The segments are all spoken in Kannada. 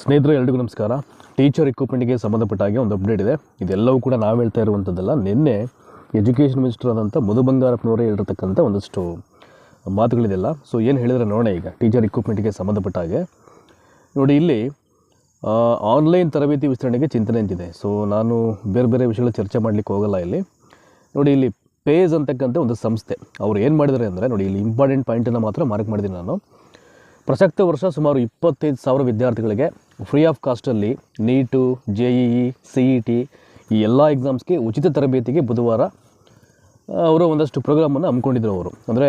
ಸ್ನೇಹಿತರೆ, ಎಲ್ರಿಗೂ ನಮಸ್ಕಾರ. ಟೀಚರ್ ರಿಕ್ರೂಟ್ಮೆಂಟ್ಗೆ ಸಂಬಂಧಪಟ್ಟ ಹಾಗೆ ಒಂದು ಅಪ್ಡೇಟ್ ಇದೆ. ಇದೆಲ್ಲವೂ ಕೂಡ ನಾವು ಹೇಳ್ತಾ ಇರುವಂಥದ್ದಲ್ಲ ನಿನ್ನೆ ಎಜುಕೇಷನ್ ಮಿನಿಸ್ಟರ್ ಆದಂಥ ಮಧು ಬಂಗಾರಪ್ಪನವರೇ ಹೇಳಿರ್ತಕ್ಕಂಥ ಒಂದಷ್ಟು ಮಾತುಗಳಿದೆಲ್ಲ. ಸೊ ಏನು ಹೇಳಿದ್ರೆ ನೋಡೋಣ ಈಗ ಟೀಚರ್ ರಿಕ್ರೂಟ್ಮೆಂಟ್ಗೆ ಸಂಬಂಧಪಟ್ಟ ಹಾಗೆ. ನೋಡಿ, ಇಲ್ಲಿ ಆನ್ಲೈನ್ ತರಬೇತಿ ವಿಸ್ತರಣೆಗೆ ಚಿಂತನೆ ಅಂತಿದೆ. ಸೊ ನಾನು ಬೇರೆ ಬೇರೆ ವಿಷಯಗಳ ಚರ್ಚೆ ಮಾಡಲಿಕ್ಕೆ ಹೋಗಲ್ಲ ಇಲ್ಲಿ. ನೋಡಿ, ಇಲ್ಲಿ ಪೇಜ್ ಅಂತಕ್ಕಂಥ ಒಂದು ಸಂಸ್ಥೆ, ಅವ್ರು ಏನು ಮಾಡಿದ್ದಾರೆ ಅಂದರೆ, ನೋಡಿ, ಇಲ್ಲಿ ಇಂಪಾರ್ಟೆಂಟ್ ಪಾಯಿಂಟನ್ನು ಮಾತ್ರ ಮಾರ್ಕ್ ಮಾಡಿದ್ದೀನಿ ನಾನು. ಪ್ರಸಕ್ತ ವರ್ಷ ಸುಮಾರು ಇಪ್ಪತ್ತೈದು ಸಾವಿರ ವಿದ್ಯಾರ್ಥಿಗಳಿಗೆ free of ಕಾಸ್ಟಲ್ಲಿ NEET J E E C E T ಈ ಎಲ್ಲ ಎಕ್ಸಾಮ್ಸ್ಗೆ ಉಚಿತ ತರಬೇತಿಗೆ ಬುಧವಾರ ಅವರು ಒಂದಷ್ಟು ಪ್ರೋಗ್ರಾಮನ್ನು ಹಮ್ಮಿಕೊಂಡಿದ್ರು ಅವರು. ಅಂದರೆ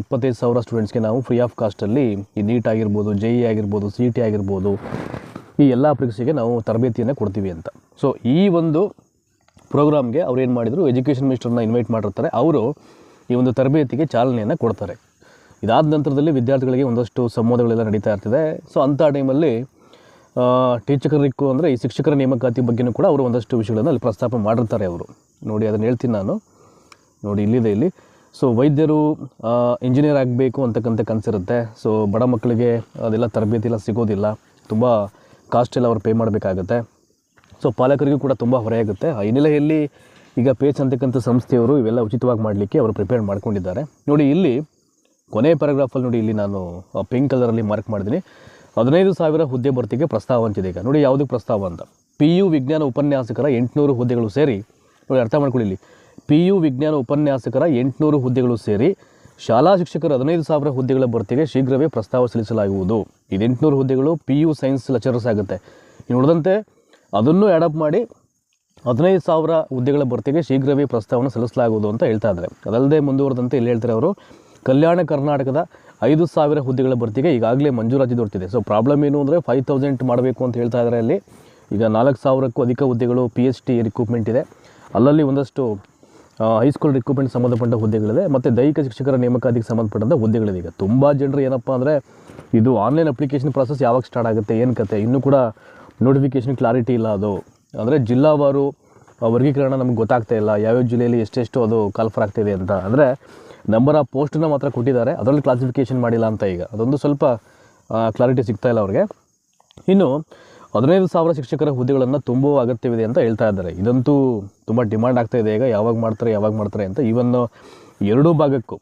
ಇಪ್ಪತ್ತೈದು ಸಾವಿರ ಸ್ಟೂಡೆಂಟ್ಸ್ಗೆ ನಾವು ಫ್ರೀ ಆಫ್ ಕಾಸ್ಟಲ್ಲಿ ಈ ನೀಟ್ ಆಗಿರ್ಬೋದು ಜೆ ಇ ಆಗಿರ್ಬೋದು ಸಿ ಇ ಟಿ ಆಗಿರ್ಬೋದು ಈ ಎಲ್ಲ ಪರೀಕ್ಷೆಗೆ ನಾವು ತರಬೇತಿಯನ್ನು ಕೊಡ್ತೀವಿ ಅಂತ. ಸೊ ಈ ಒಂದು ಪ್ರೋಗ್ರಾಮ್ಗೆ ಅವ್ರು ಏನು ಮಾಡಿದರು ಎಜುಕೇಷನ್ ಮಿನಿಸ್ಟರ್ನ ಇನ್ವೈಟ್ ಮಾಡಿರ್ತಾರೆ. ಅವರು ಈ ಒಂದು ತರಬೇತಿಗೆ ಚಾಲನೆಯನ್ನು ಕೊಡ್ತಾರೆ. ಇದಾದ ನಂತರದಲ್ಲಿ ವಿದ್ಯಾರ್ಥಿಗಳಿಗೆ ಒಂದಷ್ಟು ಸಂವಾದಗಳೆಲ್ಲ ನಡೀತಾ ಇರ್ತದೆ. ಸೊ ಅಂಥ ಟೈಮಲ್ಲಿ ಟೀಚಕರಿಗೂ ಅಂದರೆ ಈ ಶಿಕ್ಷಕರ ನೇಮಕಾತಿ ಬಗ್ಗೆನೂ ಕೂಡ ಅವರು ಒಂದಷ್ಟು ವಿಷಯಗಳನ್ನು ಅಲ್ಲಿ ಪ್ರಸ್ತಾಪ ಮಾಡಿರ್ತಾರೆ ಅವರು. ನೋಡಿ, ಅದನ್ನು ಹೇಳ್ತೀನಿ ನಾನು. ನೋಡಿ, ಇಲ್ಲಿದೆ ಇಲ್ಲಿ. ಸೊ ವೈದ್ಯರು ಇಂಜಿನಿಯರ್ ಆಗಬೇಕು ಅಂತಕ್ಕಂಥ ಕನಸಿರುತ್ತೆ ಸೊ ಬಡ ಮಕ್ಕಳಿಗೆ ಅದೆಲ್ಲ ತರಬೇತಿ ಎಲ್ಲ ಸಿಗೋದಿಲ್ಲ. ತುಂಬ ಕಾಸ್ಟ್ ಎಲ್ಲ ಅವ್ರು ಪೇ ಮಾಡಬೇಕಾಗತ್ತೆ. ಸೊ ಪಾಲಕರಿಗೂ ಕೂಡ ತುಂಬ ಹೊರೆಯಾಗುತ್ತೆ ಆ ಹಿನ್ನೆಲೆಯಲ್ಲಿ ಈಗ ಪೇಚ್ ಅಂತಕ್ಕಂಥ ಸಂಸ್ಥೆಯವರು ಇವೆಲ್ಲ ಉಚಿತವಾಗಿ ಮಾಡಲಿಕ್ಕೆ ಅವರು ಪ್ರಿಪೇರ್ ಮಾಡ್ಕೊಂಡಿದ್ದಾರೆ. ನೋಡಿ, ಇಲ್ಲಿ ಕೊನೆಯ ಪ್ಯಾರಾಗ್ರಾಫಲ್ಲಿ ನೋಡಿ, ಇಲ್ಲಿ ನಾನು ಪಿಂಕ್ ಕಲರಲ್ಲಿ ಮಾರ್ಕ್ ಮಾಡಿದ್ದೀನಿ. ಹದಿನೈದು ಸಾವಿರ ಹುದ್ದೆ ಭರ್ತಿಗೆ ಪ್ರಸ್ತಾವ ಅಂತಿದೆ ಈಗ. ನೋಡಿ ಯಾವುದಕ್ಕೆ ಪ್ರಸ್ತಾವ ಅಂತ. ಪಿ ಯು ವಿಜ್ಞಾನ ಉಪನ್ಯಾಸಕರ ಎಂಟುನೂರು ಹುದ್ದೆಗಳು ಸೇರಿ, ನೋಡಿ ಅರ್ಥ ಮಾಡ್ಕೊಳ್ಳಿ ಪಿ ಯು ವಿಜ್ಞಾನ ಉಪನ್ಯಾಸಕರ ಎಂಟುನೂರು ಹುದ್ದೆಗಳು ಸೇರಿ ಶಾಲಾ ಶಿಕ್ಷಕರ ಹದಿನೈದು ಸಾವಿರ ಹುದ್ದೆಗಳ ಭರ್ತಿಗೆ ಶೀಘ್ರವೇ ಪ್ರಸ್ತಾವ ಸಲ್ಲಿಸಲಾಗುವುದು. ಇದು ಎಂಟುನೂರು ಹುದ್ದೆಗಳು ಪಿ ಯು ಸೈನ್ಸ್ ಲೆಕ್ಚರರ್ಸ್ ಆಗುತ್ತೆ. ಇನ್ನು ಅದನ್ನು ಆ್ಯಡಪ್ ಮಾಡಿ ಹದಿನೈದು ಸಾವಿರ ಹುದ್ದೆಗಳ ಭರ್ತಿಗೆ ಶೀಘ್ರವೇ ಪ್ರಸ್ತಾವನೆ ಸಲ್ಲಿಸಲಾಗುವುದು ಅಂತ ಹೇಳ್ತಾ ಇದ್ದಾರೆ. ಅದಲ್ಲದೆ ಮುಂದುವರೆದಂತೆ ಇಲ್ಲಿ ಹೇಳ್ತಾರೆ ಅವರು, ಕಲ್ಯಾಣ ಕರ್ನಾಟಕದ ಐದು ಸಾವಿರ ಹುದ್ದೆಗಳ ಭರ್ತಿಗೆ ಈಗಾಗಲೇ ಮಂಜೂರಾತಿ ದೊರೆತಿದೆ. ಸೊ ಪ್ರಾಬ್ಲಮ್ ಏನು ಅಂದರೆ ಫೈವ್ ತೌಸಂಡ್ ಮಾಡಬೇಕು ಅಂತ ಹೇಳ್ತಾ ಇದ್ದಾರೆ ಅಲ್ಲಿ. ಈಗ ನಾಲ್ಕು ಸಾವಿರಕ್ಕೂ ಅಧಿಕ ಹುದ್ದೆಗಳು ಪಿ ಎಚ್ ಟಿ ರಿಕ್ರೂಟ್ಮೆಂಟ್ ಇದೆ. ಅಲ್ಲಲ್ಲಿ ಒಂದಷ್ಟು ಹೈಸ್ಕೂಲ್ ರಿಕ್ರೂಟ್ಮೆಂಟ್ ಸಂಬಂಧಪಟ್ಟ ಹುದ್ದೆಗಳಿದೆ. ಮತ್ತು ದೈಹಿಕ ಶಿಕ್ಷಕರ ನೇಮಕಾತಿಗೆ ಸಂಬಂಧಪಟ್ಟಂಥ ಹುದ್ದೆಗಳಿದೆ ಈಗ. ತುಂಬ ಜನರು ಏನಪ್ಪ ಅಂದರೆ ಇದು ಆನ್ಲೈನ್ ಅಪ್ಲಿಕೇಶನ್ ಪ್ರಾಸೆಸ್ ಯಾವಾಗ ಸ್ಟಾರ್ಟ್ ಆಗುತ್ತೆ, ಏನು ಕತೆ, ಇನ್ನೂ ಕೂಡ ನೋಟಿಫಿಕೇಷನ್ ಕ್ಲಾರಿಟಿ ಇಲ್ಲ ಅದು. ಅಂದರೆ ಜಿಲ್ಲಾವಾರು ವರ್ಗೀಕರಣ ನಮ್ಗೆ ಗೊತ್ತಾಗ್ತಾ ಇಲ್ಲ. ಯಾವ್ಯಾವ ಜಿಲ್ಲೆಯಲ್ಲಿ ಎಷ್ಟೆಷ್ಟು ಅದು ಕಾಲ್ಫರ್ ಆಗ್ತಾಯಿದೆ ಅಂತ. ಅಂದರೆ ನಂಬರ್ ಆಫ್ ಪೋಸ್ಟನ್ನ ಮಾತ್ರ ಕೊಟ್ಟಿದ್ದಾರೆ. ಅದರಲ್ಲಿ ಕ್ಲಾಸಿಫಿಕೇಷನ್ ಮಾಡಿಲ್ಲ ಅಂತ ಈಗ. ಅದೊಂದು ಸ್ವಲ್ಪ ಕ್ಲಾರಿಟಿ ಸಿಗ್ತಾ ಇಲ್ಲ ಅವ್ರಿಗೆ. ಇನ್ನು, ಹದಿನೈದು ಸಾವಿರ ಶಿಕ್ಷಕರ ಹುದ್ದೆಗಳನ್ನು ತುಂಬುವ ಅಗತ್ಯವಿದೆ ಅಂತ ಹೇಳ್ತಾ ಇದ್ದಾರೆ. ಇದಂತೂ ತುಂಬ ಡಿಮ್ಯಾಂಡ್ ಆಗ್ತಾ ಇದೆ. ಈಗ ಯಾವಾಗ ಮಾಡ್ತಾರೆ ಯಾವಾಗ ಮಾಡ್ತಾರೆ ಅಂತ ಈವನ್ ಎರಡೂ ಭಾಗಕ್ಕೂ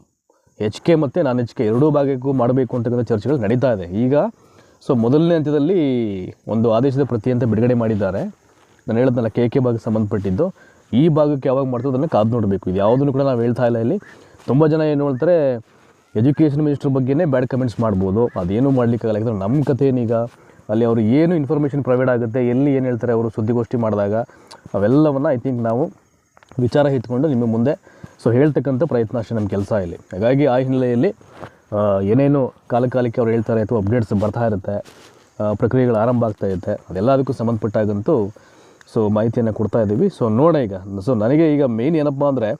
ಎಚ್ ಕೆ ಮತ್ತು ನಾನ್ ಎಚ್ ಕೆ ಎರಡೂ ಭಾಗಕ್ಕೂ ಮಾಡಬೇಕು ಅಂತಕ್ಕಂಥ ಚರ್ಚೆಗಳು ನಡೀತಾ ಇದೆ. ಈಗ ಸೊ ಮೊದಲನೇ ಹಂತದಲ್ಲಿ ಒಂದು ಆದೇಶದ ಪ್ರತಿ ಅಂತ ಬಿಡುಗಡೆ ಮಾಡಿದ್ದಾರೆ. ನಾನು ಹೇಳಿದ್ನಲ್ಲ ಕೆ ಕೆ ಭಾಗಕ್ಕೆ ಸಂಬಂಧಪಟ್ಟಿದ್ದು. ಈ ಭಾಗಕ್ಕೆ ಯಾವಾಗ ಮಾಡ್ತದೆ ಅದನ್ನು ಕಾದು ನೋಡಬೇಕು. ಇದು ಯಾವುದನ್ನು ಕೂಡ ನಾವು ಹೇಳ್ತಾ ಇಲ್ಲ ಇಲ್ಲಿ. ತುಂಬ ಜನ ಏನು ಹೇಳ್ತಾರೆ ಎಜುಕೇಷನ್ ಮಿನಿಸ್ಟ್ರ್ ಬಗ್ಗೆನೇ ಬ್ಯಾಡ್ ಕಮೆಂಟ್ಸ್ ಮಾಡ್ಬೋದು. ಅದೇನು ಮಾಡಲಿಕ್ಕಾಗಲ್ಲ. ಯಾಕಂದರೆ ನಮ್ಮ ಕಥೆ ಏನೀಗ, ಅಲ್ಲಿ ಅವರು ಏನು ಇನ್ಫಾರ್ಮೇಷನ್ ಪ್ರೊವೈಡ್ ಆಗುತ್ತೆ, ಎಲ್ಲಿ ಏನು ಹೇಳ್ತಾರೆ ಅವರು ಸುದ್ದಿಗೋಷ್ಠಿ ಮಾಡಿದಾಗ, ಅವೆಲ್ಲವನ್ನು ಐ ಥಿಂಕ್ ನಾವು ವಿಚಾರ ಇಟ್ಕೊಂಡು ನಿಮ್ಮ ಮುಂದೆ. ಸೊ ಹೇಳ್ತಕ್ಕಂಥ ಪ್ರಯತ್ನ ಅಷ್ಟೇ ನಮ್ಮ ಕೆಲಸ ಇಲ್ಲಿ. ಹಾಗಾಗಿ ಆ ಹಿನ್ನೆಲೆಯಲ್ಲಿ ಏನೇನು ಕಾಲಕಾಲಕ್ಕೆ ಅವ್ರು ಹೇಳ್ತಾರೆ ಅಥವಾ ಅಪ್ಡೇಟ್ಸ್ ಬರ್ತಾ ಇರುತ್ತೆ ಪ್ರಕ್ರಿಯೆಗಳು ಆರಂಭ ಆಗ್ತಾ ಇರುತ್ತೆ ಅದೆಲ್ಲದಕ್ಕೂ ಸಂಬಂಧಪಟ್ಟಾಗಂತೂ ಸೊ ಮಾಹಿತಿಯನ್ನು ಕೊಡ್ತಾ ಇದ್ದೀವಿ ಸೊ ನೋಡ ಈಗ. ಸೊ ನನಗೆ ಈಗ ಮೇಯ್ನ್ ಏನಪ್ಪ ಅಂದರೆ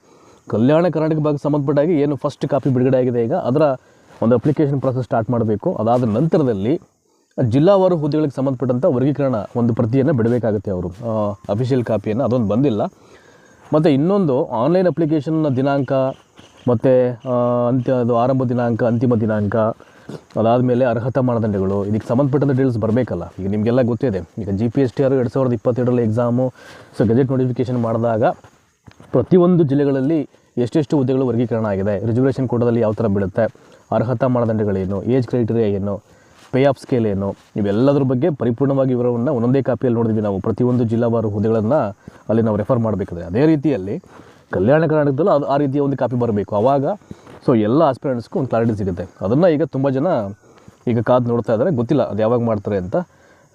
ಕಲ್ಯಾಣ ಕರ್ನಾಟಕ ಭಾಗಕ್ಕೆ ಸಂಬಂಧಪಟ್ಟಾಗಿ ಏನು ಫಸ್ಟ್ ಕಾಪಿ ಬಿಡುಗಡೆ ಆಗಿದೆ ಈಗ, ಅದರ ಒಂದು ಅಪ್ಲಿಕೇಶನ್ ಪ್ರಾಸೆಸ್ ಸ್ಟಾರ್ಟ್ ಮಾಡಬೇಕು. ಅದಾದ ನಂತರದಲ್ಲಿ ಜಿಲ್ಲಾವಾರು ಹುದ್ದೆಗಳಿಗೆ ಸಂಬಂಧಪಟ್ಟಂಥ ವರ್ಗೀಕರಣ ಒಂದು ಪ್ರತಿಯನ್ನು ಬಿಡಬೇಕಾಗುತ್ತೆ ಅವರು. ಅಫಿಷಿಯಲ್ ಕಾಪಿಯನ್ನು ಅದೊಂದು ಬಂದಿಲ್ಲ. ಮತ್ತು ಇನ್ನೊಂದು ಆನ್ಲೈನ್ ಅಪ್ಲಿಕೇಶನ್ನ ದಿನಾಂಕ, ಮತ್ತು ಅಂತ್ಯ, ಅದು ಆರಂಭ ದಿನಾಂಕ, ಅಂತಿಮ ದಿನಾಂಕ, ಅದಾದಮೇಲೆ ಅರ್ಹತಾ ಮಾನದಂಡಗಳು, ಇದಕ್ಕೆ ಸಂಬಂಧಪಟ್ಟಂಥ ಡೀಟೇಲ್ಸ್ ಬರಬೇಕಲ್ಲ. ಈಗ ನಿಮಗೆಲ್ಲ ಗೊತ್ತಿದೆ. ಈಗ ಜಿ ಪಿ ಎಸ್ ಟಿ ಆರು ಎರಡು ಸಾವಿರದ ಇಪ್ಪತ್ತೆರಡರಲ್ಲಿ ಎಕ್ಸಾಮು ಸೊ ಗೆಜೆಟ್ ನೋಟಿಫಿಕೇಷನ್ ಮಾಡಿದಾಗ ಪ್ರತಿಯೊಂದು ಜಿಲ್ಲೆಗಳಲ್ಲಿ ಎಷ್ಟೆಷ್ಟು ಹುದ್ದೆಗಳು ವರ್ಗೀಕರಣ ಆಗಿದೆ? ರಿಸರ್ವೇಷನ್ ಕೋಟದಲ್ಲಿ ಯಾವ ಥರ ಬೀಳುತ್ತೆ? ಅರ್ಹತಾ ಮಾನದಂಡಗಳೇನು ಏಜ್ ಕ್ರೈಟೀರಿಯಾ ಏನು? ಪೇ ಆಫ್ ಸ್ಕೇಲ್ ಏನು? ಇವೆಲ್ಲದ್ರ ಬಗ್ಗೆ ಪರಿಪೂರ್ಣವಾಗಿ ವಿವರವನ್ನು ಒಂದೊಂದೇ ಕಾಪಿಯಲ್ಲಿ ನೋಡಿದ್ವಿ ನಾವು. ಪ್ರತಿಯೊಂದು ಜಿಲ್ಲಾವಾರು ಹುದ್ದೆಗಳನ್ನು ಅಲ್ಲಿ ನಾವು ರೆಫರ್ ಮಾಡಬೇಕಾದ್ರೆ. ಅದೇ ರೀತಿಯಲ್ಲಿ ಕಲ್ಯಾಣ ಕರ್ನಾಟಕದಲ್ಲೂ ಅದು ಆ ರೀತಿಯ ಒಂದು ಕಾಪಿ ಬರಬೇಕು. ಆವಾಗ ಸೊ ಎಲ್ಲ ಆಸ್ಪಿರೆಂಟ್ಸ್ಗೂ ಒಂದು ಕ್ಲಾರಿಟಿ ಸಿಗುತ್ತೆ. ಅದನ್ನು ಈಗ ತುಂಬ ಜನ ಈಗ ಕಾದು ನೋಡ್ತಾ ಇದ್ದಾರೆ ಗೊತ್ತಿಲ್ಲ ಅದು ಯಾವಾಗ ಮಾಡ್ತಾರೆ ಅಂತ.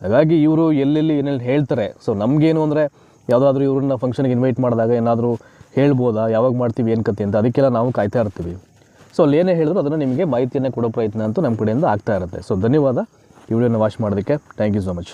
ಹಾಗಾಗಿ ಇವರು ಎಲ್ಲೆಲ್ಲಿ ಏನೆಲ್ಲಿ ಹೇಳ್ತಾರೆ. ಸೊ ನಮಗೇನು ಅಂದರೆ ಯಾವುದಾದ್ರೂ ಇವ್ರನ್ನ ಫಂಕ್ಷನ್ಗೆ ಇನ್ವೈಟ್ ಮಾಡಿದಾಗ ಏನಾದರೂ ಹೇಳ್ಬೋದಾ? ಯಾವಾಗ ಮಾಡ್ತೀವಿ? ಏನು ಕತೆ ಅಂತ ಅದಕ್ಕೆಲ್ಲ ನಾವು ಕಾಯ್ತಾ ಇರ್ತೀವಿ. ಸೊ ಅಲ್ಲಿ ಏನೇ ಹೇಳಿದ್ರು ಅದನ್ನು ನಿಮಗೆ ಮಾಹಿತಿಯನ್ನು ಕೊಡೋ ಪ್ರಯತ್ನ ಅಂತೂ ನಮ್ಮ ಕಡೆಯಿಂದ ಆಗ್ತಾ ಇರುತ್ತೆ. ಸೊ ಧನ್ಯವಾದ. ಈ ವಿಡಿಯೋನ ವಾಚ್ ಮಾಡೋದಕ್ಕೆ ಥ್ಯಾಂಕ್ ಯು ಸೊ ಮಚ್